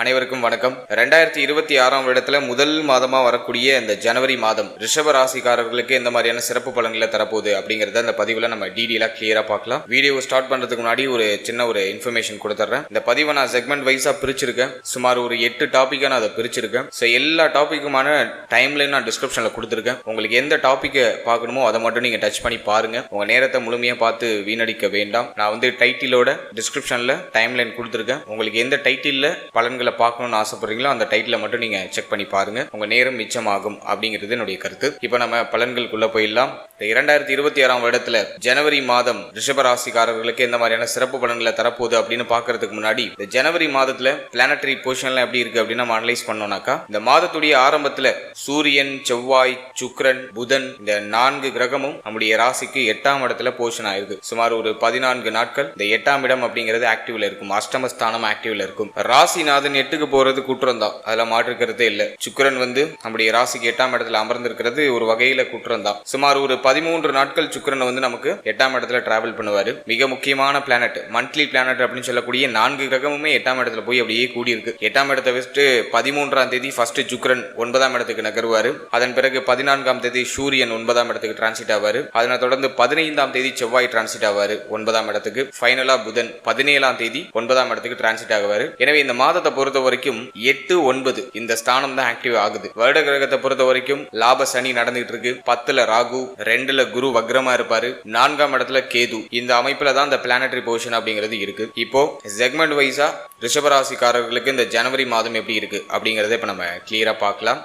அனைவருக்கும் வணக்கம். ரெண்டாயிரத்தி இருபத்தி ஆறாம் வருடத்துல முதல் மாதமா வரக்கூடிய இந்த ஜனவரி மாதம் ரிஷப ராசிக்காரர்களுக்கு எந்த மாதிரியான சிறப்பு பலன்களை தரப்போகுது அப்படிங்கறத இந்த பதிவுல நம்ம டீடெயிலா கிளியரா பார்க்கலாம். வீடியோ ஸ்டார்ட் பண்றதுக்கு முன்னாடி ஒரு சின்ன ஒரு இன்ஃபர்மேஷன் கொடுத்துட்றேன் இந்த பதிவை நான் செக்மெண்ட் வைஸா பிரிச்சிருக்கேன். சுமார் ஒரு எட்டு டாபிக்கை நான் அதை பிரிச்சிருக்கேன். ஸோ எல்லா டாபிக்குமான டைம்லைன் நான் டிஸ்கிரிப்ஷன்ல கொடுத்துருக்கேன். உங்களுக்கு எந்த டாப்பிக்கை பார்க்கணுமோ அதை மட்டும் நீங்க டச் பண்ணி பாருங்க. உங்க நேரத்தை முழுமையா பார்த்து வீணடிக்க வேண்டாம். நான் வந்து டைட்டிலோட டிஸ்கிரிப்ஷன்ல டைம்லைன் கொடுத்துருக்கேன். உங்களுக்கு எந்த டைட்டில்ல பலன்கள் பார்க்கணும்னு ஆசைப்படுறீங்களோ அந்த டைட்டிலை மட்டும் நீங்கள் செக் பண்ணி பாருங்கள் உங்கள் நேரம் மிச்சமாகும் அப்படிங்கிறது என்னுடைய கருத்து. இப்போ நம்ம பலன்களுக்குள்ளே போயிடலாம். இந்த இரண்டாயிரத்தி இருபத்தி ஆறாம் வருடத்துல ஜனவரி மாதம் ரிஷபராசிக்காரர்களுக்கு எந்த மாதிரியான சிறப்பு பலன்களை தரப்போகுது அப்படின்னு பார்க்கறதுக்கு முன்னாடி இந்த ஜனவரி மாதத்துல பிளானட்டரி பொசிஷன்லாம் எப்படி இருக்கு அப்படின்னு நம்ம அனலைஸ் பண்ணோம்னாக்கா இந்த மாதத்துடைய ஆரம்பத்துல சூரியன் செவ்வாய் சுக்ரன் புதன் இந்த நான்கு கிரகமும் நம்முடைய ராசிக்கு எட்டாம் இடத்துல போஷன் ஆயிருக்கு. சுமார் ஒரு பதினான்கு நாட்கள் இந்த எட்டாம் இடம் அப்படிங்கிறது ஆக்டிவ்ல இருக்கும். அஷ்டமஸ்தானம் ஆக்டிவ்ல இருக்கும். ராசிநாதன் எட்டுக்கு போறது குற்றம் தான். அதுல மாற்றுக்கிறதே இல்ல. சுக்கிரன் வந்து நம்முடைய ராசிக்கு எட்டாம் இடத்துல அமர்ந்திருக்கிறது ஒரு வகையில குற்றம் தான். சுமார் ஒரு பதிமூன்று நாட்கள் சுக்கரன் வந்து நமக்கு எட்டாம் இடத்துல டிராவல் பண்ணுவார். மிக முக்கியமான பிளானட் மந்த்லி பிளானட் அப்படின்னு சொல்லக்கூடிய நான்கு கிரகமுமே எட்டாம் இடத்துல போய் அப்படியே கூடியிருக்கு. எட்டாம் இடத்தை வச்சுட்டு பதிமூன்றாம் தேதி ஃபர்ஸ்ட் சுக்கரன் ஒன்பதாம் இடத்துக்கு நகருவார். அதன் பிறகு பதினான்காம் தேதி சூரியன் ஒன்பதாம் இடத்துக்கு டிரான்சிட் ஆவார். அதனை தொடர்ந்து பதினைந்தாம் தேதி செவ்வாய் டிரான்சிட் ஆவாரு ஒன்பதாம் இடத்துக்கு. ஃபைனலா புதன் பதினேழாம் தேதி ஒன்பதாம் இடத்துக்கு டிரான்சிட் ஆகுவார். எனவே இந்த மாதத்தை பொறுத்த வரைக்கும் எட்டு ஒன்பது இந்த ஸ்தானம் தான் ஆக்டிவ் ஆகுது. வருட கிரகத்தை பொறுத்த வரைக்கும் லாப சனி நடந்துகிட்டு இருக்கு. பத்துல ராகு ரெண்டுல குரு வக்ரமா இருப்பாரு. நான்காம் இடத்துல கேது. இந்த அமைப்புல தான் இந்த பிளானட்டரி பொசிஷன் அப்படிங்கிறது இருக்கு. இப்போ செக்மெண்ட் வைஸா ரிஷபராசிக்காரர்களுக்கு இந்த ஜனவரி மாதம் எப்படி இருக்கு அப்படிங்கறத இப்ப நம்ம கிளியரா பார்க்கலாம்.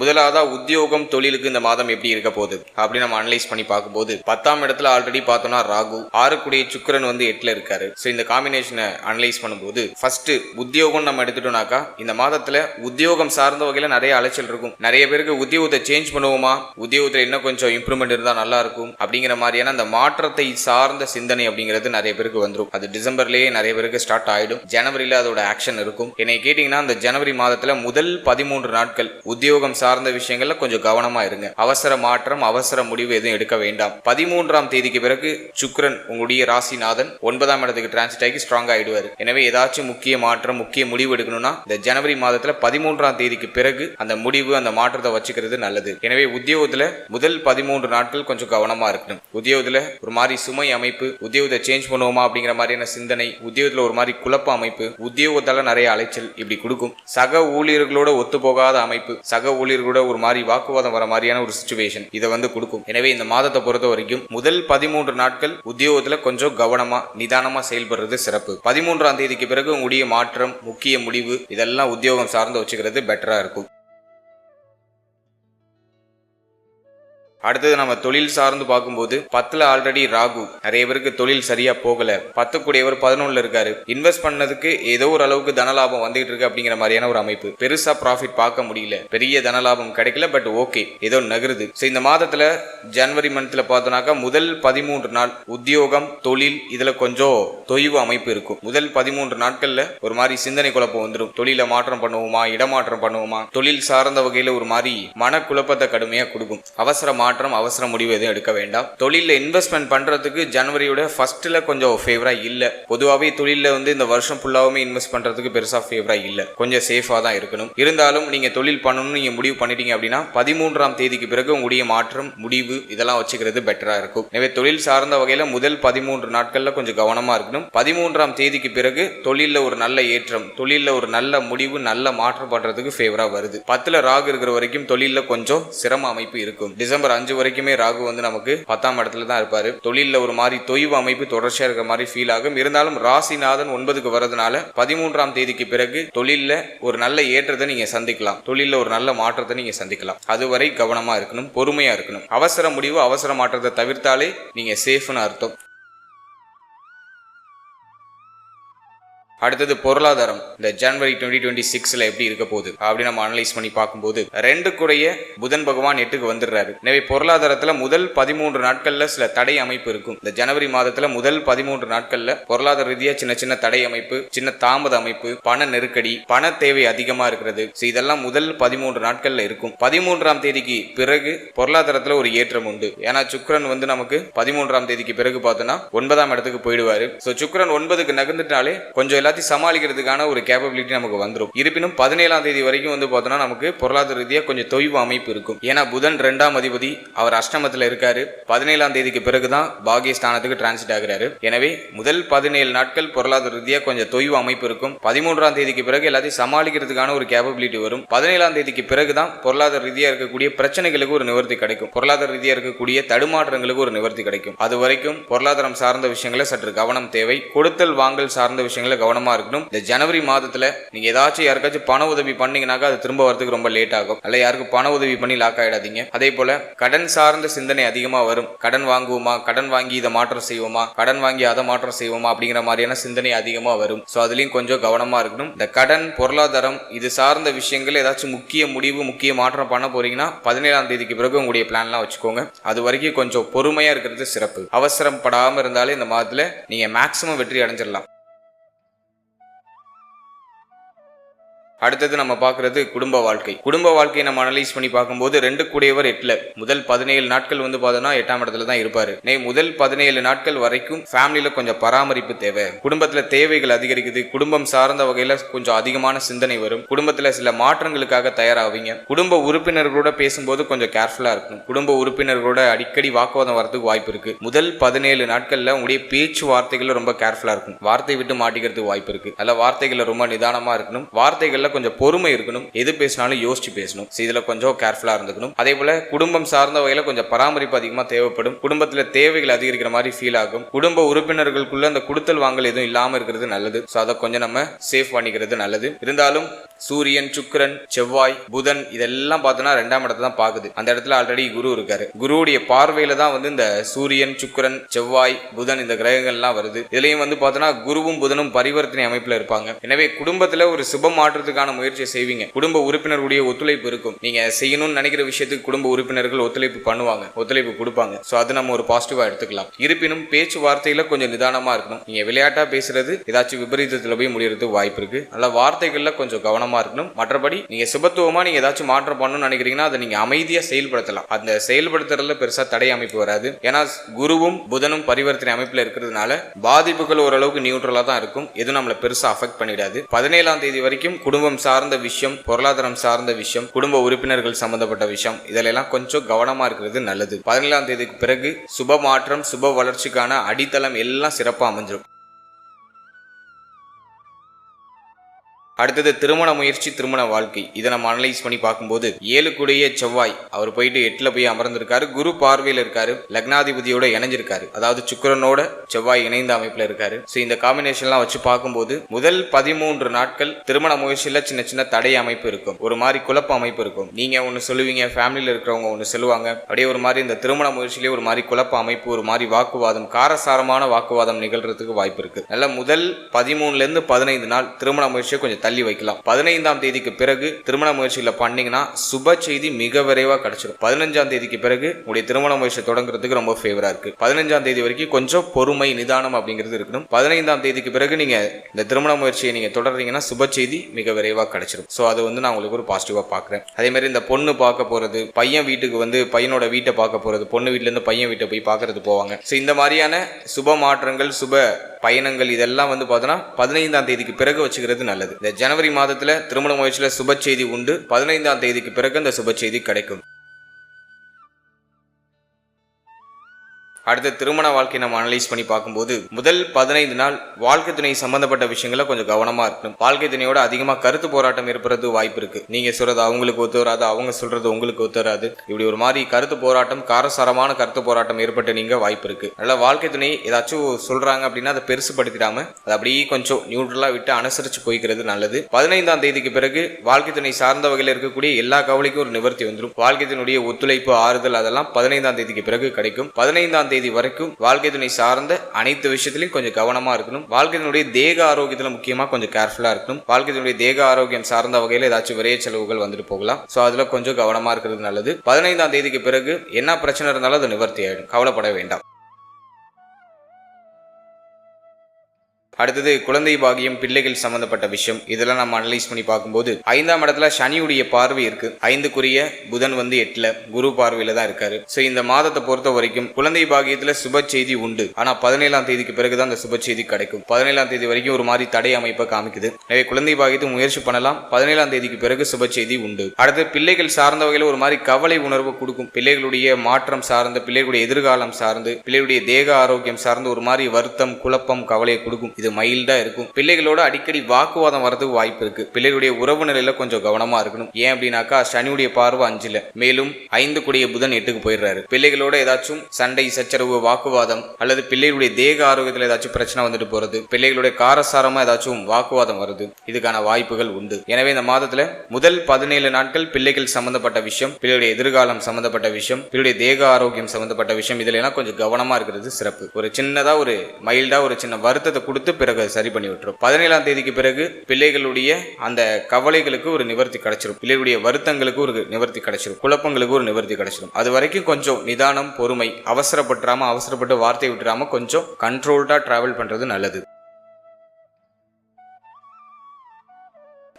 முதலாவதா உத்தியோகம் தொழிலுக்கு இந்த மாதம் எப்படி இருக்க போகுது? அப்படி நம்ம அனலைஸ் பண்ணி பார்க்கும்போது பத்தாம் இடத்துல ஆல்ரெடி பார்த்தோம்னா ராகு ஆறுக்குடைய சுக்கரன் வந்து எட்டுல இருக்காரு. ஸோ இந்த காம்பினேஷனை அனலைஸ் பண்ணும்போது ஃபர்ஸ்ட் உத்தியோகம் நம்ம எடுத்துட்டோம்னாக்கா இந்த மாதத்துல உத்தியோகம் சார்ந்த வகையில நிறைய அலைச்சல் இருக்கும். நிறைய பேருக்கு உத்தியோகத்தை சேஞ்ச் பண்ணுவோமா? உத்தியோகத்தில் இன்னும் கொஞ்சம் இம்ப்ரூவ்மெண்ட் இருந்தா நல்லா இருக்கும். அப்படிங்கிற மாதிரியான அந்த மாற்றத்தை சார்ந்த சிந்தனை அப்படிங்கிறது நிறைய பேருக்கு வந்துடும் அது டிசம்பர்லேயே நிறைய பேருக்கு ஸ்டார்ட் ஆயிடும். ஜனவரியில அதோட ஆக்ஷன் இருக்கும். என்னை கேட்டீங்கன்னா அந்த ஜனவரி மாதத்துல முதல் பதிமூன்று நாட்கள் உத்தியோகம் சார்ந்த விஷயங்கள்ல கொஞ்சம் கவனமா இருங்க. அவசர மாற்றம் அவசர முடிவு எதுவும் எடுக்க வேண்டாம். பதிமூன்றாம் தேதிக்கு பிறகு சுக்ரன் உங்களுடைய ராசிநாதன் ஒன்பதாம் இடத்துக்கு டிரான்சிட் ஆகி ஸ்ட்ராங் ஆயிடுவாரு. எனவே ஏதாச்சும் முக்கிய மாற்றம் முக்கிய முடிவு எடுக்கணும்னா இந்த ஜனவரி மாதத்துல பதிமூன்றாம் தேதிக்கு பிறகு அந்த முடிவு அந்த மாற்றத்தை வச்சுக்கிறது நல்லது. எனவே உத்தியோகத்துல முதல் பதிமூன்று நாட்கள் கொஞ்சம் கவனமா இருக்கணும். உத்தியோகத்துல ஒரு மாதிரி சுமை அமைப்பு உத்தியோகத்தை சேஞ்ச் பண்ணுவோமா அப்படிங்கிற மாதிரியான சிந்தனை உத்தியோகத்துல ஒரு மாதிரி குழப்ப அமைப்பு உத்தியோகத்தால நிறைய அலைச்சல் இப்படி கொடுக்கும். சக ஊழியர்களோட ஒத்து போகாத அமைப்பு சக கூட ஒரு மாதிரி வாக்குவாதம் வர மாதிரியான ஒரு சுச்சுவேஷன் இதை வந்து கொடுக்கும். எனவே இந்த மாதத்தை பொறுத்த வரைக்கும் முதல் பதிமூன்று நாட்கள் உத்தியோகத்துல கொஞ்சம் கவனமா நிதானமா செயல்படுறது சிறப்பு. பதிமூன்றாம் தேதிக்கு பிறகு உங்களுடைய மாற்றம் முக்கிய முடிவு இதெல்லாம் உத்தியோகம் சார்ந்து வச்சுக்கிறது பெட்டரா இருக்கும். அடுத்தது நம்ம தொழில் சார்ந்து பார்க்கும்போது பத்துல ஆல்ரெடி ராகு. நிறைய பேருக்கு தொழில் சரியா போகல. பத்து கூடியவர் பதினொன்னுல இருக்காரு. இன்வெஸ்ட் பண்ணதுக்கு ஏதோ ஒரு அளவுக்கு தனலாபம் வந்துகிட்டு இருக்கு அப்படிங்கிற மாதிரியான ஒரு அமைப்பு. பெருசா ப்ராஃபிட் பார்க்க முடியல. பெரிய தனலாபம் கிடைக்கல பட் ஓகே ஏதோ நகருது. ஸோ இந்த மாதத்துல ஜனவரி மந்த்ல பார்த்தோம்னாக்கா முதல் பதிமூன்று நாள் உத்தியோகம் தொழில் இதுல கொஞ்சம் தொய்வு அமைப்பு இருக்கும். முதல் பதிமூன்று நாட்கள்ல ஒரு மாதிரி சிந்தனை குழப்பம் வந்துடும் தொழில மாற்றம் பண்ணுவோமா இடமாற்றம் பண்ணுவோமா? தொழில் சார்ந்த வகையில ஒரு மாதிரி மனக்குழப்பத்தை கடுமையா கொடுக்கும். அவசரமா மாற்றம் அவசர முடிவு எதுவும் எடுக்க வேண்டாம். தொழிலில் இன்வெஸ்ட்மெண்ட் பண்றதுக்கு ஜனவரியோட ஃபர்ஸ்ட்ல கொஞ்சம் ஃபேவரா இல்ல. பொதுவாகவே தொழிலில் வந்து இந்த வருஷம் ஃபுல்லாவுமே இன்வெஸ்ட் பண்றதுக்கு பெருசா ஃபேவரா இல்ல. கொஞ்சம் சேஃபா தான் இருக்கணும். இருந்தாலும் நீங்க தொழில் பண்ணணும்னு நீங்க முடிவு பண்ணிட்டீங்க அப்படின்னா பதிமூன்றாம் தேதிக்கு பிறகு உங்களுடைய மாற்றம் முடிவு இதெல்லாம் வச்சுக்கிறது பெட்டரா இருக்கும். எனவே தொழில் சார்ந்த வகையில முதல் பதிமூன்று நாட்கள்ல கொஞ்சம் கவனமா இருக்கணும். பதிமூன்றாம் தேதிக்கு பிறகு தொழிலில் ஒரு நல்ல ஏற்றம் தொழிலில் ஒரு நல்ல முடிவு நல்ல மாற்றம் பண்றதுக்கு ஃபேவரா வருது. பத்துல ராகு இருக்கிற வரைக்கும் தொழிலில் கொஞ்சம் சிரம அமைப்பு இருக்கும். டிசம்பர் அஞ்சு வரைக்குமே ராகு வந்து நமக்கு பத்தாம் இடத்துல தான் இருப்பாரு. தொழிலில் ஒரு மாதிரி தொய்வு அமைப்பு தொடர்ச்சியா இருக்கிற மாதிரி ஃபீல் ஆகும். இருந்தாலும் ராசிநாதன் ஒன்பதுக்கு வரதுனால பதிமூன்றாம் தேதிக்கு பிறகு தொழிலில் ஒரு நல்ல ஏற்றத்தை நீங்க சந்திக்கலாம். தொழிலில் ஒரு நல்ல மாற்றத்தை நீங்க சந்திக்கலாம். அதுவரை கவனமா இருக்கணும் பொறுமையா இருக்கணும். அவசர முடிவு அவசர மாற்றத்தை தவிர்த்தாலே நீங்க சேஃப்னு அர்த்தம். அடுத்தது பொருளாதாரம். இந்த ஜனவரி டுவெண்ட்டி டுவெண்ட்டி சிக்ஸ்ல எப்படி இருக்க போகுது? அப்படின்னு நம்ம அனலைஸ் பண்ணி பார்க்கும்போது ரெண்டு குறைய புதன் பகவான் எட்டுக்கு வந்துடுறாரு. எனவே பொருளாதாரத்துல முதல் பதிமூன்று நாட்கள்ல சில தடை அமைப்பு இருக்கும். இந்த ஜனவரி மாதத்துல முதல் பதிமூன்று நாட்கள்ல பொருளாதார ரீதியா சின்ன சின்ன தடை அமைப்பு சின்ன தாமத அமைப்பு பண நெருக்கடி பண தேவை அதிகமா இருக்கிறது. இதெல்லாம் முதல் பதிமூன்று நாட்கள்ல இருக்கும். பதிமூன்றாம் தேதிக்கு பிறகு பொருளாதாரத்துல ஒரு ஏற்றம் உண்டு. ஏன்னா சுக்கரன் வந்து நமக்கு பதிமூன்றாம் தேதிக்கு பிறகு பார்த்தோம்னா ஒன்பதாம் இடத்துக்கு போயிடுவாரு. ஸோ சுக்கிரன் ஒன்பதுக்கு நகர்ந்துட்டாலே கொஞ்சம் எல்லாத்தையும் சமாளிக்கிறதுக்கான ஒரு கேப்பபிலிட்டி நமக்கு வந்துடும் இருப்பினும் பதினேழாம் தேதி வரைக்கும் வந்து பார்த்தோம்னா நமக்கு பொருளாதார ரீதியாக கொஞ்சம் தொய்வு அமைப்பு இருக்கும். ஏன்னா புதன் ரெண்டாம் அதிபதி அவர் அஷ்டமத்தில் இருக்காரு. பதினேழாம் தேதிக்கு பிறகுதான் பாகிய ஸ்தானத்துக்கு டிரான்சிட் ஆகிறாரு. எனவே முதல் பதினேழு நாட்கள் பொருளாதார ரீதியாக கொஞ்சம் தொய்வு அமைப்பு இருக்கும். பதிமூன்றாம் தேதிக்கு பிறகு எல்லாத்தையும் சமாளிக்கிறதுக்கான ஒரு கேப்பபிலிட்டி வரும். பதினேழாம் தேதிக்கு பிறகுதான் பொருளாதார ரீதியாக இருக்கக்கூடிய பிரச்சனைகளுக்கு ஒரு நிவர்த்தி கிடைக்கும். பொருளாதார ரீதியாக இருக்கக்கூடிய தடுமாற்றங்களுக்கு ஒரு நிவர்த்தி கிடைக்கும். அது வரைக்கும் பொருளாதாரம் சார்ந்த விஷயங்களை சற்று கவனம் தேவை. கொடுத்தல் வாங்கல் சார்ந்த விஷயங்களை கவனம் இருக்கணும் இந்த ஜனவரி மாதத்துல நீங்க ஏதாச்சும் யாருக்காச்சும் பண உதவி பண்ணீங்கன்னாக்கா அது திரும்ப வரதுக்கு ரொம்ப லேட் ஆகும். அல்ல யாருக்கும் பண உதவி பண்ணி லாக் ஆயிடாதீங்க. அதே போல கடன் சார்ந்த சிந்தனை அதிகமா வரும். கடன் வாங்குவோமா? கடன் வாங்கி இதை மாற்றம் செய்வோமா? கடன் வாங்கி அதை மாற்றம் செய்வோமா? அப்படிங்கிற மாதிரியான சிந்தனை அதிகமா வரும். ஸோ அதுலயும் கொஞ்சம் கவனமா இருக்கணும். இந்த கடன் பொருளாதாரம் இது சார்ந்த விஷயங்கள் ஏதாச்சும் முக்கிய முடிவு முக்கிய மாற்றம் பண்ண போறீங்கன்னா பதினேழாம் தேதிக்கு பிறகு உங்களுடைய பிளான்லாம் வச்சுக்கோங்க. அது வரைக்கும் கொஞ்சம் பொறுமையா இருக்கிறது சிறப்பு. அவசரம் படாம இருந்தாலே இந்த மாதத்துல நீங்க மேக்சிமம் வெற்றி அடைஞ்சிடலாம் அடுத்தது நம்ம பார்க்கறது குடும்ப வாழ்க்கை. குடும்ப வாழ்க்கையை நம்ம அனலைஸ் பண்ணி பார்க்கும்போது ரெண்டு கூடியவர் எட்டில். முதல் பதினேழு நாட்கள் வந்து பார்த்தோம்னா எட்டாம் இடத்துல தான் இருப்பாரு. நே முதல் பதினேழு நாட்கள் வரைக்கும் ஃபேமிலியில கொஞ்சம் பராமரிப்பு தேவை. குடும்பத்துல தேவைகள் அதிகரிக்குது. குடும்பம் சார்ந்த வகையில கொஞ்சம் அதிகமான சிந்தனை வரும். குடும்பத்துல சில மாற்றங்களுக்காக தயாராவீங்க. குடும்ப உறுப்பினர்களோட பேசும்போது கொஞ்சம் கேர்ஃபுல்லா இருக்கும் குடும்ப உறுப்பினர்களோட அடிக்கடி வாக்குவாதம் வரதுக்கு வாய்ப்பு இருக்கு. முதல் பதினேழு நாட்கள்ல உங்களுடைய பேச்சு வார்த்தைகள்ல ரொம்ப கேர்ஃபுல்லா இருக்கும் வார்த்தை விட்டு மாட்டிக்கிறதுக்கு வாய்ப்பு இருக்கு. அதில் வார்த்தைகள்ல ரொம்ப நிதானமா இருக்கணும். வார்த்தைகளில் கொஞ்சம் பொறுமை இருக்கணும். எது பேசினாலும் யோசிச்சு பேசணும். இதுல கொஞ்சம் கேர்ஃபுல்லா இருந்துக்கணும். அதே போல குடும்பம் சார்ந்த வகையில கொஞ்சம் பராமரிப்பு அதிகமா தேவைப்படும். குடும்பத்துல தேவைகள் அதிகரிக்கிற மாதிரி ஃபீல் ஆகும். குடும்ப உறுப்பினர்களுக்குள்ள அந்த குடுத்தல் வாங்கல் எதுவும் இல்லாம இருக்கிறது நல்லது. ஸோ அதை கொஞ்சம் நம்ம சேஃப் பண்ணிக்கிறது நல்லது. இருந்தாலும் சூரியன் சுக்கிரன் செவ்வாய் புதன் இதெல்லாம் பார்த்தோன்னா ரெண்டாம் இடத்தை தான் பார்க்குது. அந்த இடத்துல ஆல்ரெடி குரு இருக்காரு. குருவுடைய பார்வையில தான் வந்து இந்த சூரியன் சுக்கிரன் செவ்வாய் புதன் இந்த கிரகங்கள்லாம் வருது. இதுலயும் வந்து பார்த்தோன்னா குருவும் புதனும் பரிவர்த்தனை அமைப்புல இருப்பாங்க. எனவே குடும்பத்துல ஒரு சுப மாற்றத்துக்கான முயற்சியை செய்வீங்க. குடும்ப உறுப்பினருடைய ஒத்துழைப்பு இருக்கும். நீங்க செய்யணும்னு நினைக்கிற விஷயத்துக்கு குடும்ப உறுப்பினர்கள் ஒத்துழைப்பு பண்ணுவாங்க. ஒத்துழைப்பு கொடுப்பாங்க. ஸோ அது நம்ம ஒரு பாசிட்டிவா எடுத்துக்கலாம். இருப்பினும் பேச்சுவார்த்தையில கொஞ்சம் நிதானமா இருக்கணும். நீங்க விளையாட்டா பேசுறது ஏதாச்சும் விபரீதத்துல போய் முடியறதுக்கு வாய்ப்பு இருக்கு. அதனால வார்த்தைகள்ல கொஞ்சம் கவனமா இருக்கணும். மற்றபடி நீங்க சுபத்துவமா நீங்க ஏதாச்சும் மாற்றம் பண்ணணும்னு நினைக்கிறீங்கன்னா அதை நீங்க அமைதியா செயல்படுத்தலாம். அந்த செயல்படுத்துறதுல பெருசா தடை அமைப்பு வராது. ஏன்னா குருவும் புதனும் பரிவர்த்தனை அமைப்புல இருக்கிறதுனால பாதிப்புகள் ஓரளவுக்கு நியூட்ரலா தான் இருக்கும். எதுவும் நம்மள பெருசா அஃபெக்ட் பண்ணிடாது. பதினேழாம் தேதி வரைக்கும் குடும்பம் சார்ந்த விஷயம் பொருளாதாரம் சார்ந்த விஷயம் குடும்ப உறுப்பினர்கள் சம்பந்தப்பட்ட விஷயம் இதிலெல்லாம் கொஞ்சம் கவனமா இருக்கிறது நல்லது. பதினேழாம் தேதிக்கு பிறகு சுப மாற்றம் சுப வளர்ச்சிக்கான அடித்தளம் எல்லாம் சிறப்பாக அமைஞ்சிரும். அடுத்தது திருமண முயற்சி திருமண வாழ்க்கை. இதை நம்ம அனலைஸ் பண்ணி பார்க்கும்போது ஏழு கூடிய செவ்வாய். அவர் போயிட்டு எட்டுல போய் அமர்ந்திருக்காரு. குரு பார்வையில் இருக்காரு. லக்னாதிபதியோட இணைஞ்சிருக்காரு. அதாவது சுக்கிரனோட செவ்வாய் இணைந்த அமைப்புல இருக்காரு. ஸோ இந்த காம்பினேஷன்லாம் வச்சு பார்க்கும்போது முதல் பதிமூன்று நாட்கள் திருமண முயற்சியில சின்ன சின்ன தடை அமைப்பு இருக்கும். ஒரு மாதிரி குழப்ப அமைப்பு இருக்கும். நீங்க ஒன்று சொல்லுவீங்க ஃபேமிலியில் இருக்கிறவங்க ஒன்று சொல்லுவாங்க. அப்படியே ஒரு மாதிரி இந்த திருமண முயற்சியிலே ஒரு மாதிரி குழப்ப அமைப்பு ஒரு மாதிரி வாக்குவாதம் காரசாரமான வாக்குவாதம் நிகழ்றதுக்கு வாய்ப்பு இருக்கு. நல்ல முதல் பதிமூணுல இருந்து பதினைந்து நாள் திருமண முயற்சியை கொஞ்சம் தள்ளி வைக்கலாம். பதினைந்தாம் தேதிக்கு பிறகு திருமண முயற்சியில பண்ணீங்கன்னா சுப செய்தி மிக விரைவா கிடைச்சிடும் பதினஞ்சாம் தேதிக்கு பிறகு உங்களுடைய திருமண முயற்சி தொடங்குறதுக்கு ரொம்ப ஃபேவரா இருக்கு. பதினஞ்சாம் தேதி வரைக்கும் கொஞ்சம் பொறுமை நிதானம் அப்படிங்கிறது இருக்கணும். பதினைந்தாம் தேதிக்கு பிறகு நீங்க இந்த திருமண முயற்சியை நீங்க தொடர்றீங்கன்னா சுப செய்தி மிக விரைவா கிடைச்சிடும் ஸோ அது வந்து நான் உங்களுக்கு ஒரு பாசிட்டிவா பார்க்குறேன் அதே மாதிரி இந்த பொண்ணு பார்க்க போறது பையன் வீட்டுக்கு வந்து பையனோட வீட்டை பார்க்க போறது பொண்ணு வீட்டுல இருந்து பையன் வீட்டை போய் பார்க்கறது போவாங்க. ஸோ இந்த மாதிரியான சுப மாற்றங்கள் சுப பயணங்கள் இதெல்லாம் வந்து பார்த்தோன்னா பதினைந்தாம் தேதிக்கு பிறகு வச்சுக்கிறது நல்லது. இந்த ஜனவரி மாதத்தில் திருமண முயற்சியில் சுப செய்தி உண்டு. பதினைந்தாம் தேதிக்கு பிறகு அந்த சுப செய்தி கிடைக்கும். அடுத்த திருமண வாழ்க்கை நம்ம அனலைஸ் பண்ணி பார்க்கும்போது முதல் பதினைந்து நாள் வாழ்க்கை துணை சம்பந்தப்பட்ட விஷயங்கள கொஞ்சம் கவனமா இருக்கணும். வாழ்க்கை துணையோட அதிகமா கருத்து போராட்டம் ஏற்படுறது வாய்ப்பு இருக்கு. நீங்க சொல்றது அவங்களுக்கு ஒத்து வராது அவங்க சொல்றது உங்களுக்கு ஒத்து வராது இப்படி ஒரு மாதிரி கருத்து போராட்டம் காரசாரமான கருத்து போராட்டம் ஏற்பட்டு நீங்க வாய்ப்பு இருக்கு. அதனால வாழ்க்கை துணை ஏதாச்சும் சொல்றாங்க அப்படின்னா அதை பெருசுபடுத்திடாம அதை அப்படியே கொஞ்சம் நியூட்ரலா விட்டு அனுசரிச்சு போய்க்கிறது நல்லது. பதினைந்தாம் தேதிக்கு பிறகு வாழ்க்கை துணை சார்ந்த வகையில் இருக்கக்கூடிய எல்லா கவலைக்கும் ஒரு நிவர்த்தி வந்துடும் வாழ்க்கை துணையுடைய ஒத்துழைப்பு ஆறுதல் அதெல்லாம் பதினைந்தாம் தேதிக்கு பிறகு கிடைக்கும். பதினைந்தாம் தேதி தேதி வரைக்கும் வாழ்க்கை துணை சார்ந்த அனைத்து விஷயத்திலையும் கொஞ்சம் கவனமா இருக்கணும். வாழ்க்கை தேக ஆரோக்கியத்துல முக்கியமா கொஞ்சம் கேர்ஃபுல்லா இருக்கணும். வாழ்க்கை தேக ஆரோக்கியம் சார்ந்த வகையில் ஏதாச்சும் விரைய செலவுகள் வந்துட்டு போகலாம். ஸோ அதுல கொஞ்சம் கவனமா இருக்கிறது நல்லது. பதினைந்தாம் தேதிக்கு பிறகு என்ன பிரச்சனை இருந்தாலும் அது நிவர்த்தி ஆயிடும். கவலைப்பட வேண்டாம். அடுத்தது குழந்தை பாகியம் பிள்ளைகள் சம்பந்தப்பட்ட விஷயம். இதெல்லாம் நம்ம அனலைஸ் பண்ணி பார்க்கும்போது ஐந்தாம் இடத்துல சனியுடைய பார்வை இருக்கு. ஐந்துக்குரிய புதன் வந்து எட்டுல குரு பார்வையில தான் இருக்காரு. ஸோ இந்த மாதத்தை பொறுத்த வரைக்கும் குழந்தை பாகியத்துல சுப செய்தி உண்டு. ஆனா பதினேழாம் தேதிக்கு பிறகுதான் அந்த சுப செய்தி கிடைக்கும். பதினேழாம் தேதி வரைக்கும் ஒரு மாதிரி தடை அமைப்பை காமிக்குது. எனவே குழந்தை பாகியத்தை முயற்சி பண்ணலாம். பதினேழாம் தேதிக்கு பிறகு சுப செய்தி உண்டு. அடுத்து பிள்ளைகள் சார்ந்த வகையில் ஒரு மாதிரி கவலை உணர்வு கொடுக்கும். பிள்ளைகளுடைய மாற்றம் சார்ந்த பிள்ளைகளுடைய எதிர்காலம் சார்ந்து பிள்ளைகளுடைய தேக ஆரோக்கியம் சார்ந்து ஒரு மாதிரி வருத்தம் குழப்பம் கவலையை கொடுக்கும். இது மைல்டா இருக்கும். பிள்ளைகளோட அடிக்கடி வாக்குவாதம் வரதுக்கு வாய்ப்பு இருக்கு. பிள்ளைகளுடைய உறவு நிலையில கொஞ்சம் கவனமா இருக்கணும். ஏன் அப்படின்னாக்கா சனியுடைய பார்வை அஞ்சுல. மேலும் ஐந்து கூடிய புதன் எட்டுக்கு போயிடுறாரு. பிள்ளைகளோட ஏதாச்சும் சண்டை சச்சரவு வாக்குவாதம் அல்லது பிள்ளைகளுடைய தேக ஆரோக்கியத்துல ஏதாச்சும் பிரச்சனை வந்துட்டு போறது பிள்ளைகளுடைய காரசாரமா ஏதாச்சும் வாக்குவாதம் வருது இதுக்கான வாய்ப்புகள் உண்டு. எனவே இந்த மாதத்துல முதல் பதினேழு நாட்கள் பிள்ளைகள் சம்பந்தப்பட்ட விஷயம் பிள்ளைகளுடைய எதிர்காலம் சம்பந்தப்பட்ட விஷயம் பிள்ளையுடைய தேக ஆரோக்கியம் சம்பந்தப்பட்ட விஷயம் இதுல எல்லாம் கொஞ்சம் கவனமா இருக்கிறது சிறப்பு. ஒரு சின்னதா ஒரு மைல்டா ஒரு சின்ன வருத்தத்தை கொடுத்து பிறகு சரி பண்ணி விட்டுரும். பதினேழாம் தேதிக்கு பிறகு பிள்ளைகளுடைய அந்த கவலைகளுக்கு ஒரு நிவர்த்தி கிடைச்சிரும். பிள்ளைகளுடைய வருத்தங்களுக்கு ஒரு நிவர்த்தி கிடைச்சிரும். குழப்பங்களுக்கு ஒரு நிவர்த்தி கிடைச்சிரும். அது வரைக்கும் கொஞ்சம் நிதானம் பொறுமை அவசரப்பட்டுறாம அவசரப்பட்டு வார்த்தை விட்டுறாம கொஞ்சம் கண்ட்ரோல்டா டிராவல் பண்றது நல்லது.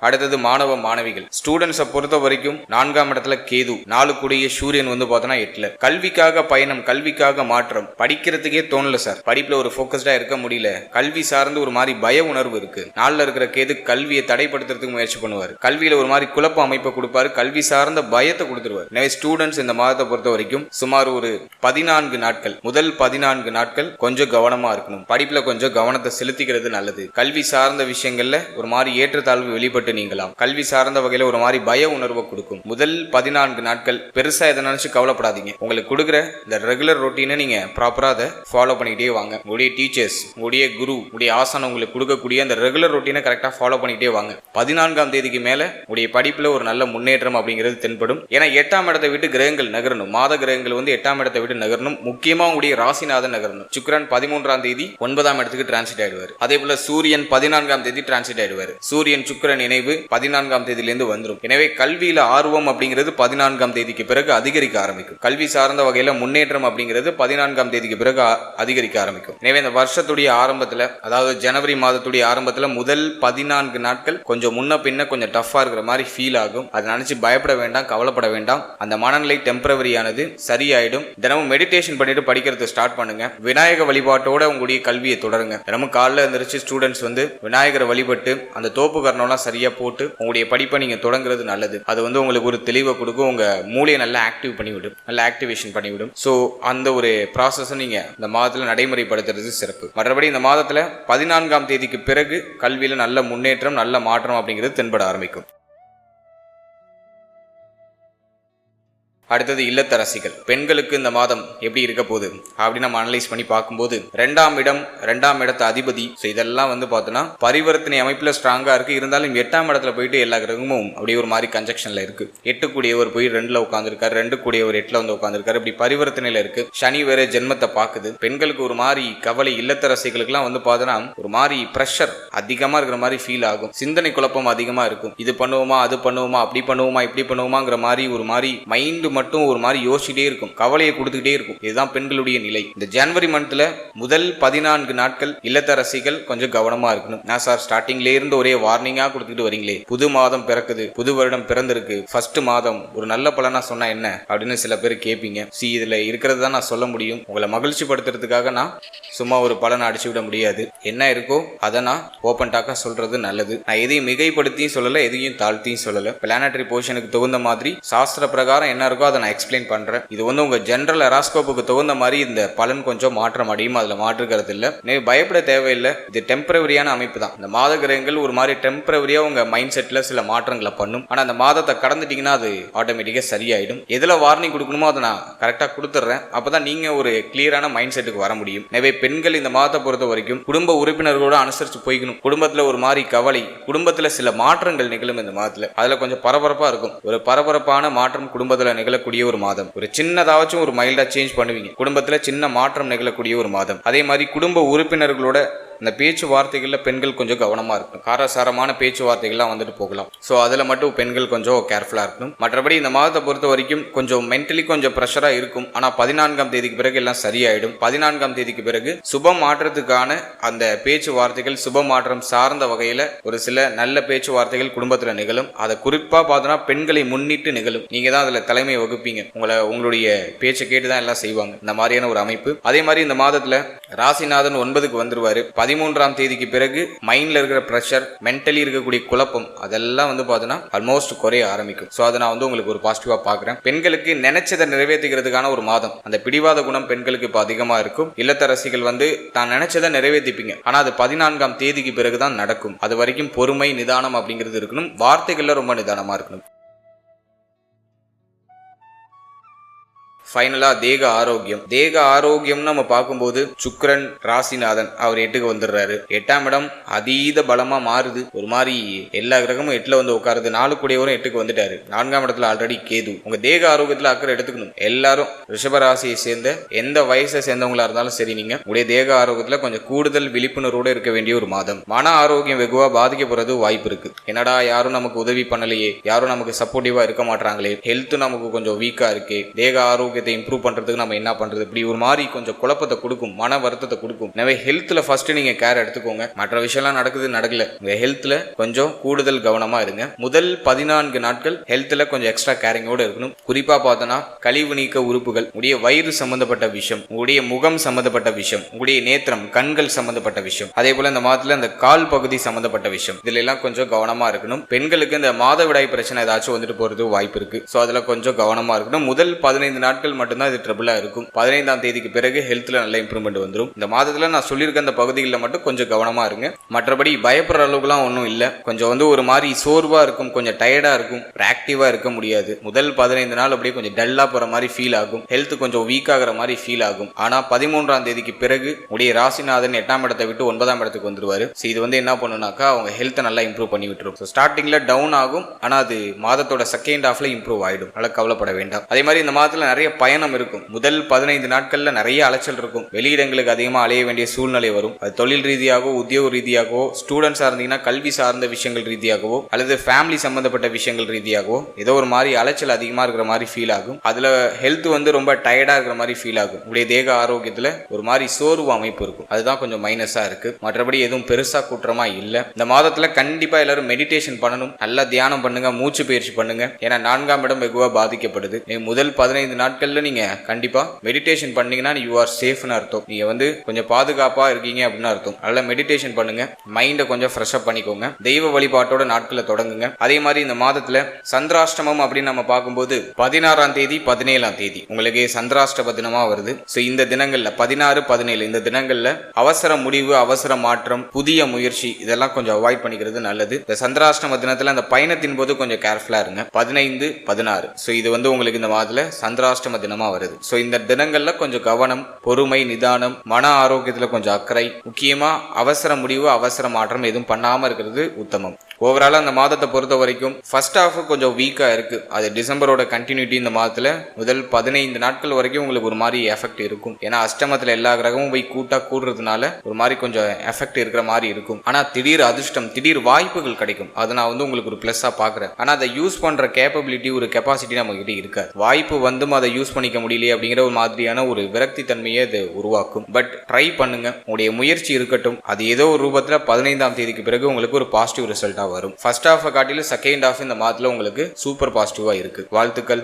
அடுத்தது மாணவ மாணவிகள். ஸ்டூடெண்ட்ஸை பொறுத்த வரைக்கும் நான்காம் இடத்துல கேது நாலு கூடிய சூரியன் வந்து பார்த்தோன்னா எட்டுல. கல்விக்காக பயணம் கல்விக்காக மாற்றம். படிக்கிறதுக்கே தோணல சார் படிப்புல ஒரு ஃபோக்கஸ்டா இருக்க முடியல. கல்வி சார்ந்து ஒரு மாதிரி பய உணர்வு இருக்கு. நாளில் இருக்கிற கேது கல்வியை தடைப்படுத்துறதுக்கு முயற்சி பண்ணுவார். கல்வியில ஒரு மாதிரி குழப்ப அமைப்பை கொடுப்பாரு. கல்வி சார்ந்த பயத்தை கொடுத்துருவார். எனவே ஸ்டூடெண்ட்ஸ் இந்த மாதத்தை பொறுத்த வரைக்கும் சுமார் ஒரு பதினான்கு நாட்கள் முதல் பதினான்கு நாட்கள் கொஞ்சம் கவனமா இருக்கணும். படிப்புல கொஞ்சம் கவனத்தை செலுத்திக்கிறது நல்லது. கல்வி சார்ந்த விஷயங்கள்ல ஒரு மாதிரி ஏற்றத்தாழ்வு வெளிப்பட்டு விட்டு நீங்கலாம். கல்வி சார்ந்த வகையில ஒரு மாதிரி பய உணர்வை கொடுக்கும். முதல் பதினான்கு நாட்கள் பெருசா எதை நினைச்சு கவலைப்படாதீங்க. உங்களுக்கு கொடுக்குற இந்த ரெகுலர் ரொட்டீனை நீங்க ப்ராப்பரா அதை ஃபாலோ பண்ணிக்கிட்டே வாங்க. உங்களுடைய டீச்சர்ஸ் உங்களுடைய குரு உங்களுடைய ஆசானம் உங்களுக்கு கொடுக்கக்கூடிய அந்த ரெகுலர் ரொட்டீனை கரெக்டா ஃபாலோ பண்ணிக்கிட்டே வாங்க. பதினான்காம் தேதிக்கு மேல உங்களுடைய படிப்புல ஒரு நல்ல முன்னேற்றம் அப்படிங்கிறது தென்படும். ஏன்னா எட்டாம் இடத்தை விட்டு கிரகங்கள் நகரணும். மாத கிரகங்கள் வந்து எட்டாம் இடத்தை விட்டு நகரணும். முக்கியமா உங்களுடைய ராசிநாதன் நகரணும். சுக்கிரன் பதிமூன்றாம் தேதி ஒன்பதாம் இடத்துக்கு டிரான்சிட் ஆயிடுவார். அதே போல சூரியன் பதினான்காம் தேதி டிரான்சிட் ஆயிடுவார். சூரியன் சுக்கிரன் இணைவு பதினான்காம் தேதியிலிருந்து வந்துடும் எனவே கல்வியில ஆர்வம் அப்படிங்கிறது பதினான்காம் தேதிக்கு பிறகு அதிகரிக்க ஆரம்பிக்கும். கல்வி சார்ந்த வகையில முன்னேற்றம் அப்படிங்கிறது பதினான்காம் தேதிக்கு பிறகு அதிகரிக்க ஆரம்பிக்கும். எனவே இந்த வருஷத்துடைய ஆரம்பத்துல அதாவது ஜனவரி மாதத்துடைய ஆரம்பத்துல முதல் பதினான்கு நாட்கள் கொஞ்சம் முன்ன பின்ன கொஞ்சம் டஃபா இருக்கிற மாதிரி ஃபீல் ஆகும். அதை நினைச்சு பயப்பட வேண்டாம் கவலைப்பட வேண்டாம். அந்த மனநிலை டெம்பரவரியானது சரியாயிடும். தினமும் மெடிடேஷன் பண்ணிட்டு படிக்கிறது ஸ்டார்ட் பண்ணுங்க. விநாயக வழிபாட்டோட உங்களுடைய கல்வியை தொடருங்க. தினமும் காலைல எந்திரிச்சு ஸ்டூடெண்ட்ஸ் வந்து விநாயகரை வழிபட்டு அந்த தோப்பு கரணம்லாம் சரியா போட்டு உங்களுடைய படிப்பை நீங்க தொடங்குறது நல்லது. அது வந்து உங்களுக்கு ஒரு தெளிவை கொடுக்கும். உங்க மூளையை நல்லா ஆக்டிவ் பண்ணிவிடும். நல்லா ஆக்டிவேஷன் பண்ணிவிடும். ஸோ அந்த ஒரு ப்ராசஸை நீங்க இந்த மாதத்துல நடைமுறைப்படுத்துறது சிறப்பு. மற்றபடி இந்த மாதத்துல பதினான்காம் தேதிக்கு பிறகு கல்வியில் நல்ல முன்னேற்றம் நல்ல மாற்றம் அப்படிங்கிறது தென்பட ஆரம்பிக்கும். அடுத்தது இல்லத்தரசிகள். பெண்களுக்கு இந்த மாதம் எப்படி இருக்க போகுது? அப்படின்னு நம்ம அனலைஸ் பண்ணி பார்க்கும்போது ரெண்டாம் இடம் ரெண்டாம் இடத்து அதிபதி. ஸோ இதெல்லாம் வந்து பார்த்தோன்னா பரிவர்த்தனை அமைப்பில் ஸ்ட்ராங்காக இருக்கு. இருந்தாலும் எட்டாம் இடத்துல போயிட்டு எல்லா கிரகமும் அப்படியே ஒரு மாதிரி கன்ஜெக்ஷனில் இருக்கு. எட்டு கூடியவர் போய் ரெண்டுல உட்காந்துருக்காரு ரெண்டு கூடியவர் எட்டுல வந்து உட்காந்துருக்காரு இப்படி பரிவர்த்தனையில் இருக்கு. சனி வேற ஜென்மத்தை பார்க்குது. பெண்களுக்கு ஒரு மாதிரி கவலை இல்லத்தரசிகளுக்குலாம் வந்து பார்த்தோன்னா ஒரு மாதிரி ப்ரெஷர் அதிகமாக இருக்கிற மாதிரி ஃபீல் ஆகும். சிந்தனை குழப்பம் அதிகமாக இருக்கும். இது பண்ணுவோமா அது பண்ணுவோமா அப்படி பண்ணுவோமா இப்படி பண்ணுவோமாங்கிற மாதிரி ஒரு மாதிரி மைண்டு மட்டும் ஒரு மாதிரி யோசிச்சுட்டே இருக்கும். கவலையை கொடுத்துக்கிட்டே இருக்கும். இதுதான் பெண்களுடைய நிலை. இந்த ஜனவரி மந்த்ல முதல் பதினான்கு நாட்கள் இல்லத்தரசிகள் கொஞ்சம் கவனமா இருக்கணும். நான் சார் ஸ்டார்டிங்ல இருந்து ஒரே வார்னிங்கா கொடுத்துட்டு வரீங்களே. புது மாதம் பிறக்குது. புது வருடம் பிறந்திருக்கு. ஃபர்ஸ்ட் மாதம் ஒரு நல்ல பலனா சொன்னா என்ன? அப்படின்னு சில பேர் கேட்பீங்க சி இதுல இருக்கிறது தான் நான் சொல்ல முடியும். உங்களை மகிழ்ச்சி படுத்துறதுக்காக நான் சும்மா ஒரு பலனை அடிச்சு விட முடியாது. என்ன இருக்கோ அதை நான் ஓப்பன் டாக்கா சொல்றது நல்லது. நான் எதையும் மிகைப்படுத்தியும் சொல்லல எதையும் தாழ்த்தியும் சொல்லல. பிளானட்டரி பொசிஷனுக்கு தகுந்த மாதிரி சாஸ்திர பிரகாரம் என்ன இருக்கோ அதை நான் எக்ஸ்பிளைன் பண்றேன். இது வந்து உங்கள் ஜென்ரல் எராஸ்கோப்புக்கு தகுந்த மாதிரி இந்த பலன் கொஞ்சம் மாற்றம் அடையும். அதில் மாற்றுக்கிறது இல்லை. நீங்க பயப்பட தேவையில்லை. இது டெம்பரவரியான அமைப்பு தான். இந்த மாத கிரகங்கள் ஒரு மாதிரி டெம்பரவரியாக உங்கள் மைண்ட் செட்டில் சில மாற்றங்களை பண்ணும். ஆனால் அந்த மாதத்தை கடந்துட்டீங்கன்னா அது ஆட்டோமேட்டிக்காக சரியாயிடும். எதில் வார்னிங் கொடுக்கணுமோ அதை நான் கரெக்டாக கொடுத்துட்றேன். அப்பதான் நீங்கள் ஒரு கிளியரான மைண்ட் செட்டுக்கு வர முடியும். எனவே பெண்கள் இந்த மாதத்தை பொறுத்த வரைக்கும் குடும்ப உறுப்பினர்களோட அனுசரித்து போய்க்கணும். குடும்பத்தில் ஒரு மாதிரி கவலை குடும்பத்தில் சில மாற்றங்கள் நிகழும் இந்த மாதத்தில். அதில் கொஞ்சம் பரபரப்பாக இருக்கும். ஒரு பரபரப்பான மாற்றம் குடும்பத்தில் நிகழும் நிகழக்கூடிய ஒரு மாதம். ஒரு சின்னதாச்சும் ஒரு மைல்டா சேஞ்ச் பண்ணுவீங்க. குடும்பத்துல சின்ன மாற்றம் நிகழக்கூடிய ஒரு மாதம். அதே மாதிரி குடும்ப உறுப்பினர்களோட இந்த பேச்சுவார்த்தைகளில் பெண்கள் கொஞ்சம் கவனமாக இருக்கணும். காரசாரமான பேச்சுவார்த்தைகள்லாம் வந்துட்டு போகலாம். ஸோ அதில் மட்டும் பெண்கள் கொஞ்சம் கேர்ஃபுல்லாக இருக்கணும். மற்றபடி இந்த மாதத்தை பொறுத்த வரைக்கும் கொஞ்சம் மென்டலி கொஞ்சம் ப்ரெஷராக இருக்கும். ஆனால் பதினான்காம் தேதிக்கு பிறகு எல்லாம் சரியாயிடும். பதினான்காம் தேதிக்கு பிறகு சுப மாற்றத்துக்கான அந்த பேச்சுவார்த்தைகள் சுப மாற்றம் சார்ந்த வகையில் ஒரு சில நல்ல பேச்சுவார்த்தைகள் குடும்பத்தில் நிகழும். அதை குறிப்பாக பார்த்தோன்னா பெண்களை முன்னிட்டு நிகழும். நீங்கள் தான் அதில் தலைமை வகுப்பீங்க. உங்களை உங்களுடைய பேச்சை கேட்டு தான் எல்லாம் செய்வாங்க. இந்த மாதிரியான ஒரு அமைப்பு. அதே மாதிரி இந்த மாதத்தில் ராசிநாதன் ஒன்பதுக்கு வந்துருவார். பதிமூன்றாம் தேதிக்கு பிறகு மைண்ட்ல இருக்கிற ப்ரெஷர் மென்டலி இருக்கக்கூடிய குழப்பம் அதெல்லாம் வந்து பார்த்தோன்னா ஆல்மோஸ்ட் குறைய ஆரம்பிக்கும். ஸோ அதை நான் வந்து உங்களுக்கு ஒரு பாசிட்டிவாக பார்க்குறேன். பெண்களுக்கு நினைச்சதை நிறைவேற்றிக்கிறதுக்கான ஒரு மாதம். அந்த பிடிவாத குணம் பெண்களுக்கு இப்போ அதிகமாக இருக்கும். இல்லத்தரசிகள் வந்து தான் நினைச்சதை நிறைவேற்றிப்பீங்க ஆனால் அது பதினான்காம் தேதிக்கு பிறகு தான் நடக்கும். அது வரைக்கும் பொறுமை நிதானம் அப்படிங்கிறது இருக்கணும். வார்த்தைகளில் ரொம்ப நிதானமாக இருக்கணும். ஃபைனலாக தேக ஆரோக்கியம். தேக ஆரோக்கியம்னு நம்ம பார்க்கும்போது சுக்கிரன் ராசிநாதன் அவர் எட்டுக்கு வந்துடுறாரு. எட்டாம் இடம் அதீத பலமாக மாறுது. ஒரு மாதிரி எல்லா கிரகமும் எட்டில் வந்து உட்காருது. நாலு கூடியவரும் எட்டுக்கு வந்துட்டாரு. நான்காம் இடத்துல ஆல்ரெடி கேது. உங்க தேக ஆரோக்கியத்தில் அக்கறை எடுத்துக்கணும். எல்லாரும் ரிஷப ராசியை சேர்ந்த எந்த வயசை சேர்ந்தவங்களா இருந்தாலும் சரி நீங்க உடைய தேக ஆரோக்கியத்தில் கொஞ்சம் கூடுதல் விழிப்புணர்வோடு இருக்க வேண்டிய ஒரு மாதம். மன ஆரோக்கியம் வெகுவா பாதிக்கப்படுறது வாய்ப்பு இருக்கு. என்னடா யாரும் நமக்கு உதவி பண்ணலையே. யாரும் நமக்கு சப்போர்ட்டிவா இருக்க மாட்டாங்களே ஹெல்த் நமக்கு கொஞ்சம் வீக்கா இருக்கு. தேக ஆரோக்கியம் ஆரோக்கியத்தை இம்ப்ரூவ் பண்ணுறதுக்கு நம்ம என்ன பண்ணுறது இப்படி ஒரு மாதிரி கொஞ்சம் குழப்பத்தை கொடுக்கும் மன வருத்தத்தை கொடுக்கும். எனவே ஹெல்த்தில் ஃபஸ்ட்டு நீங்கள் கேர் எடுத்துக்கோங்க. மற்ற விஷயம்லாம் நடக்குது நடக்கல. உங்கள் ஹெல்த்தில் கொஞ்சம் கூடுதல் கவனமாக இருங்க. முதல் பதினான்கு நாட்கள் ஹெல்த்தில் கொஞ்சம் எக்ஸ்ட்ரா கேரிங்கோட இருக்கணும். குறிப்பாக பார்த்தோன்னா கழிவு நீக்க உறுப்புகள் உடைய வயிறு சம்மந்தப்பட்ட விஷயம் உங்களுடைய முகம் சம்மந்தப்பட்ட விஷயம் உங்களுடைய நேத்திரம் கண்கள் சம்மந்தப்பட்ட விஷயம். அதே போல இந்த மாதத்தில் இந்த கால் பகுதி சம்மந்தப்பட்ட விஷயம். இதுல எல்லாம் கொஞ்சம் கவனமா இருக்கணும். பெண்களுக்கு இந்த மாதவிடாய் பிரச்சனை ஏதாச்சும் வந்துட்டு போகிறது வாய்ப்பு இருக்கு. ஸோ அதில் கொஞ்சம் கவனமா இருக்கணும். முதல் பதினைந்து நாட்கள் மட்டும்தான் இது ட்ரபிளாக இருக்கும். பதினைந்தாம் தேதிக்கு பிறகு ஹெல்த்தில் நல்ல இம்ப்ரூவ்மெண்ட் வந்துடும் இந்த மாதத்துல நான் சொல்லியிருக்க அந்த பகுதிகளில் மட்டும் கொஞ்சம் கவனமா இருங்க. மற்றபடி பயப்படுற அளவுக்குலாம் ஒன்றும் இல்லை. கொஞ்சம் வந்து ஒரு மாதிரி சோர்வாக இருக்கும் கொஞ்சம் டயர்டா இருக்கும் ஆக்டிவாக இருக்க முடியாது. முதல் பதினைந்து நாள் அப்படியே கொஞ்சம் டல்லாக போகிற மாதிரி ஃபீல் ஆகும். ஹெல்த் கொஞ்சம் வீக் ஆகிற மாதிரி ஃபீல் ஆகும். ஆனால் பதிமூன்றாம் தேதிக்கு பிறகு உடைய ராசிநாதன் எட்டாம் இடத்தை விட்டு ஒன்பதாம் இடத்துக்கு வந்துருவாரு. ஸோ இது வந்து என்ன பண்ணுனாக்கா அவங்க ஹெல்த்தை நல்லா இம்ப்ரூவ் பண்ணி விட்டுரும். ஸோ ஸ்டார்டிங்கில் டவுன் ஆகும். ஆனால் அது மாதத்தோட செகண்ட் ஹாஃப்ல இம்ப்ரூவ் ஆகிடும் நல்லா கவலைப்பட வேண்டாம். அதே மாதிரி இந்த மாதத்தில் நிறைய பயணம் இருக்கும். முதல் பதினைந்து நாட்கள்ல நிறைய அலைச்சல் இருக்கும். வெளியிடங்களுக்கு அதிகமாக அலைய வேண்டிய சூழ்நிலை வரும். அது தொழில் ரீதியாகவோ உத்தியோக ரீதியாகவோ ஸ்டூடெண்ட்ஸாக இருந்தீங்கன்னா கல்வி சார்ந்த விஷயங்கள் ரீதியாகவோ அல்லது ஃபேமிலி சம்பந்தப்பட்ட விஷயங்கள் ரீதியாகவோ ஏதோ ஒரு மாதிரி அலைச்சல் அதிகமாக இருக்கிற மாதிரி ஃபீல் ஆகும். அதில் ஹெல்த் வந்து ரொம்ப டயர்டாக இருக்கிற மாதிரி ஃபீல் ஆகும். உடைய தேக ஆரோக்கியத்தில் ஒரு மாதிரி சோர்வு அமைப்பு இருக்கும். அதுதான் கொஞ்சம் மைனஸாக இருக்கு. மற்றபடி எதுவும் பெருசாக குற்றமா இல்லை. இந்த மாதத்தில் கண்டிப்பாக எல்லாரும் மெடிடேஷன் பண்ணணும். நல்லா தியானம் பண்ணுங்க. மூச்சு பயிற்சி பண்ணுங்க. ஏன்னா நான்காம் இடம் வெகுவாக பாதிக்கப்படுது. முதல் பதினைந்து நாட்கள் நாட்கள்ல நீங்க கண்டிப்பா மெடிடேஷன் பண்ணீங்கன்னா யூ ஆர் சேஃப்னு அர்த்தம். நீங்க வந்து கொஞ்சம் பாதுகாப்பா இருக்கீங்க அப்படின்னு அர்த்தம். நல்லா மெடிடேஷன் பண்ணுங்க. மைண்டை கொஞ்சம் ஃப்ரெஷ் அப் பண்ணிக்கோங்க. தெய்வ வழிபாட்டோட நாட்களை தொடங்குங்க. அதே மாதிரி இந்த மாதத்துல சந்திராஷ்டமம் அப்படின்னு நம்ம பார்க்கும்போது பதினாறாம் தேதி பதினேழாம் தேதி. உங்களுக்கு சந்திராஷ்டம தினமா வருது. ஸோ இந்த தினங்கள்ல பதினாறு பதினேழு இந்த தினங்கள்ல அவசர முடிவு அவசர மாற்றம் புதிய முயற்சி இதெல்லாம் கொஞ்சம் அவாய்ட் பண்ணிக்கிறது நல்லது. இந்த சந்திராஷ்டம தினத்துல அந்த பயணத்தின் போது கொஞ்சம் கேர்ஃபுல்லா இருங்க. பதினைந்து பதினாறு. ஸோ இது வந்து உங்களுக்கு இந்த மாதத்துல சந்திராஷ்டம தினமா வருது. ஸோ இந்த தினங்கள்ல கொஞ்சம் கவனம் பொறுமை நிதானம் மன ஆரோக்கியத்துல கொஞ்சம் அக்கறை. முக்கியமா அவசர முடிவு அவசர மாற்றம் எதுவும் பண்ணாம இருக்கிறது உத்தமம். ஓவராலாக அந்த மாதத்தை பொறுத்த வரைக்கும் ஃபர்ஸ்ட் ஹாஃப் கொஞ்சம் வீக்காக இருக்குது அது டிசம்பரோட கண்டினியூட்டி இந்த மாதத்தில் முதல் பதினைந்து நாட்கள் வரைக்கும் உங்களுக்கு ஒரு மாதிரி எஃபெக்ட் இருக்கும். ஏன்னா அஷ்டமத்தில் எல்லா கிரகமும் போய் கூட்டாக கூடுறதுனால ஒரு மாதிரி கொஞ்சம் எஃபெக்ட் இருக்கிற மாதிரி இருக்கும். ஆனால் திடீர் அதிர்ஷ்டம் திடீர் வாய்ப்புகள் கிடைக்கும். அதை நான் வந்து உங்களுக்கு ஒரு ப்ளஸ்ஸாக பார்க்குறேன். ஆனால் அதை யூஸ் பண்ணுற கேப்பபிலிட்டி ஒரு கெப்பாசிட்டி நம்ம கிட்ட இருக்காது. வாய்ப்பு வந்தும் அதை யூஸ் பண்ணிக்க முடியலையே அப்படிங்கிற ஒரு மாதிரியான ஒரு விரக்தி தன்மையை அது உருவாக்கும். பட் ட்ரை பண்ணுங்க. உங்களுடைய முயற்சி இருக்கட்டும். அது ஏதோ ஒரு ரூபத்தில் பதினைந்தாம் தேதிக்கு பிறகு உங்களுக்கு ஒரு பாசிட்டிவ் ரிசல்ட் ஆகும். வரும். ஃபர்ஸ்ட் ஹாஃபை காட்டிலும் செகண்ட் ஹாஃப் இந்த மாதத்தில் உங்களுக்கு சூப்பர் பாசிட்டிவாக இருக்கு. வாழ்த்துக்கள்.